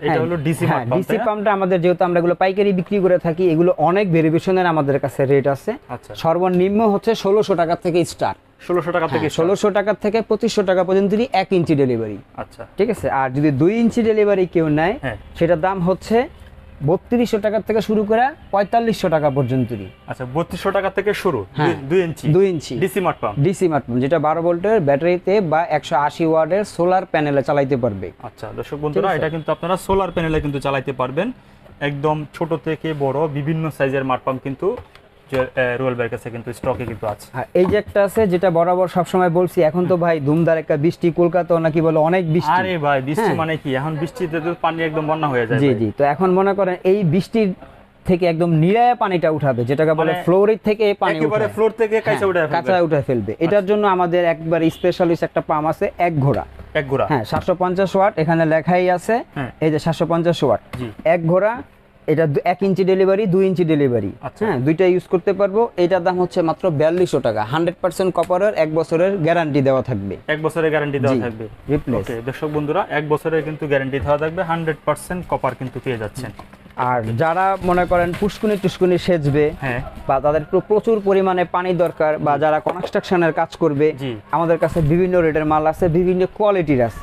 এটা হলো ডিসি হ্যাঁ পাম্প ডিসি পাম্পটা আমাদের যেহেতু আমরা এগুলো পাইকারি বিক্রি করে থাকি এগুলো অনেক ভেরিয়েশনের আমাদের কাছে রেট আছে। আচ্ছা। সর্বনিম্ন হচ্ছে টাকা থেকে স্টার্ট টাকা থেকে টাকা থেকে পঁচিশশো টাকা পর্যন্তই ইঞ্চি ডেলিভারি আচ্ছা। ঠিক আছে? আর যদি দুই ইঞ্চি ডেলিভারি কেউ নেয় হ্যাঁ। সেটার দাম হচ্ছে বত্রিশশো টাকা থেকে শুরু করে পঁয়তাল্লিশশো টাকা পর্যন্তই। আচ্ছা বত্রিশশো টাকা থেকে শুরু হ্যাঁ। দুই- ইঞ্চি। দুই ইঞ্চি। ডিসি পাম্প ডিসি মাটমুন যেটা বারো ভোল্টের ব্যাটারিতে বা একশো আশি ওয়ার্ডের সোলার প্যানেলে চালাইতে পারবে। আচ্ছা দর্শক বন্ধুরা এটা কিন্তু আপনারা সোলার প্যানেলে কিন্তু চালাইতে পারবেন। একদম ছোট থেকে বড় বিভিন্ন সাইজের মাঠ পাম্প কিন্তু রুয়েল বাইক কাছে কিন্তু স্টকে কিন্তু আছে। আর এই যে একটা আছে যেটা বরাবর সবসময় বলছি এখন তো ভাই ধুমধার একটা বৃষ্টি কলকাতা নাকি বলে অনেক বৃষ্টি। আরে ভাই বৃষ্টি হ্যাঁ। মানে কি? এখন বৃষ্টিতে তো পানি একদম বন্যা হয়ে যায় জি জি তো এখন মনে করেন এই বৃষ্টির থেকে একদম নিরায়া পানিটা উঠাবে যেটাকে বলে মানে ফ্লোরের থেকে পানি একেবারে ফ্লোর থেকে কাঁচা হ্যাঁ, উঠে। কাঁচা উঠে ফেলবে। এটার জন্য আমাদের একবার স্পেশালিস্ট একটা পাম্প আছে এক ঘোড়া। এক ঘোড়া। হ্যাঁ সাতশো পঞ্চাশ ওয়াট এখানে লেখাই আছে। এই যে সাতশো পঞ্চাশ ওয়াট। এক ঘোড়া এটা এক ইঞ্চি ডেলিভারি দুই ইঞ্চি ডেলিভারি আচ্ছা। হ্যাঁ দুইটা ইউজ করতে পারব। এটার দাম হচ্ছে মাত্র বিয়াল্লিশশো টাকা। হান্ড্রেড পার্সেন্ট কপারের এক বছরের গ্যারান্টি দেওয়া থাকবে। এক বছরের গ্যারান্টি দেওয়া থাকবে। ওকে দর্শক বন্ধুরা এক বছরের কিন্তু গ্যারান্টি দেওয়া থাকবে। হান্ড্রেড পার্সেন্ট কপার কিন্তু পেয়ে যাচ্ছেন। আর যারা মনে করেন পুষ্কুনি টুস্কুনি সেচবে হ্যাঁ। বা তাদের প্রচুর পরিমাণে পানি দরকার বা যারা কনস্ট্রাকশনের কাজ করবে আমাদের কাছে বিভিন্ন রেটের মাল আছে বিভিন্ন কোয়ালিটির আছে।